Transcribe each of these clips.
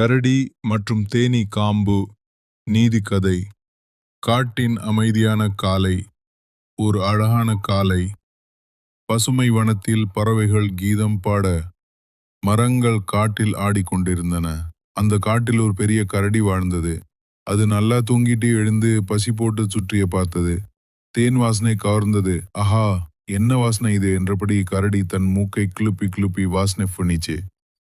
கரடி மற்றும் தேனீ காம்பு நீதிக்கதை. காட்டின் அமைதியான காலை ஒரு அழகான காலை. பசுமை வனத்தில் பறவைகள் கீதம் பாட மரங்கள் காட்டில் ஆடிக்கொண்டிருந்தன அந்த காட்டில் ஒரு பெரிய கரடி வாழ்ந்தது. அது நல்லா தூங்கிட்டு எழுந்து பசி போட்டு சுற்றிய பார்த்தது. தேன் வாசனை கவர்ந்தது. அஹா என்ன வாசனை இது? என்றபடி கரடி தன் மூக்கை கிளுப்பி கிளுப்பி வாசனை பண்ணிச்சு.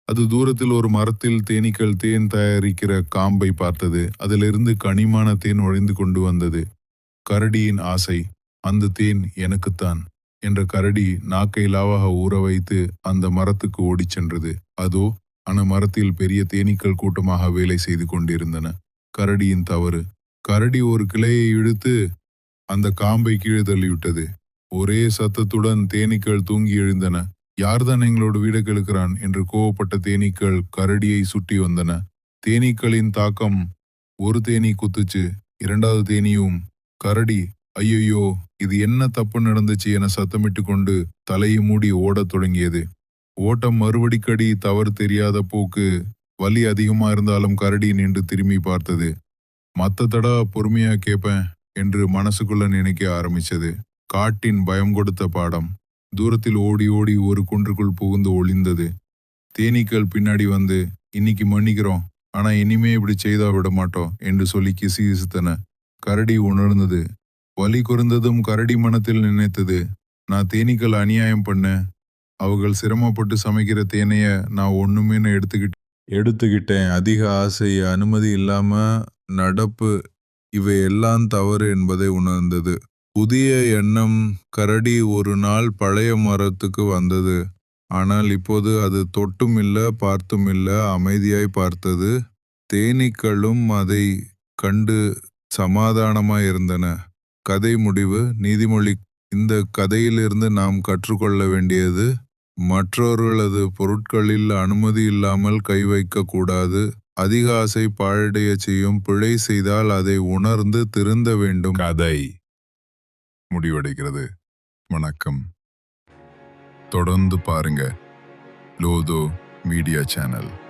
அது தூரத்தில் ஒரு மரத்தில் தேனீக்கள் தேன் தயாரிக்கிற காம்பை பார்த்தது. அதிலிருந்து கனிமான தேன் ஒழிந்து கொண்டு வந்தது. கரடியின் ஆசை அந்த தேன் எனக்குத்தான் என்ற கரடி நாக்கை லாவாக ஊற வைத்து அந்த மரத்துக்கு ஓடிச் சென்றது. அதோ அந்த மரத்தில் பெரிய தேனீக்கள் கூட்டமாக வேலை செய்து கொண்டிருந்தன. கரடியின் தவறு. கரடி ஒரு கிளையை இழுத்து அந்த காம்பை கீழே தள்ளிவிட்டது. ஒரே சத்தத்துடன் தேனீக்கள் தூங்கி எழுந்தன. யார்தான் எங்களோட வீடை கெழுக்கிறான் என்று கோவப்பட்ட தேனீக்கள் கரடியை சுட்டி வந்தன. தேனீக்களின் தாக்கம் ஒரு தேனீ குத்துச்சு இரண்டாவது தேனியும் கரடி ஐயையோ இது என்ன தப்பு நடந்துச்சு என சத்தமிட்டு கொண்டு தலையை மூடி ஓடத் தொடங்கியது. ஓட்டம் மறுபடிக்கடி தவறு தெரியாத போக்கு வலி அதிகமா இருந்தாலும் கரடி நின்று திரும்பி பார்த்தது. மத்த தடா பொறுமையா கேட்பேன் என்று மனசுக்குள்ள நினைக்க ஆரம்பிச்சது. காட்டின் பயம் கொடுத்த பாடம். தூரத்தில் ஓடி ஓடி ஒரு குன்றுக்குள் புகுந்து ஒளிந்தது. தேனீக்கள் பின்னாடி வந்து இன்னைக்கு மன்னிக்கிறோம் ஆனா இனிமே இப்படி செய்தா விட மாட்டோம் என்று சொல்லி கிசுகிசுத்தன கரடி உணர்ந்தது. வலி குறைந்ததும் கரடி மனத்தில் நினைத்தது. நான் தேனீக்கள் அநியாயம் பண்ணேன் அவர்கள் சிரமப்பட்டு சமைக்கிற தேனைய நான் ஒண்ணுமேனு எடுத்துக்கிட்டு எடுத்துக்கிட்டேன். அதிக ஆசை அனுமதி இல்லாம நடப்பு இவை எல்லாம் தவறு என்பதை உணர்ந்தது. புதிய எண்ணம் கரடி ஒரு நாள் பழைய மரத்துக்கு வந்தது. ஆனால் இப்போது அது தொட்டும் இல்ல பார்த்தும் இல்ல அமைதியாய் பார்த்தது. தேனீக்களும் அதை கண்டு சமாதானமாய் இருந்தன. கதை முடிவு. நீதிமொழி. இந்த கதையிலிருந்து நாம் கற்றுக்கொள்ள வேண்டியது மற்றவர்களது பொருட்களில் அனுமதி இல்லாமல் கை வைக்கக்கூடாது அதிகாசை அதிக ஆசை பாழடைய செய்யும். பிழை செய்தால் அதை உணர்ந்து திருந்த வேண்டும். கதை. முடிவடைகிறது. வணக்கம். தொடர்ந்து பாருங்க. லோதோ மீடியா சேனல்.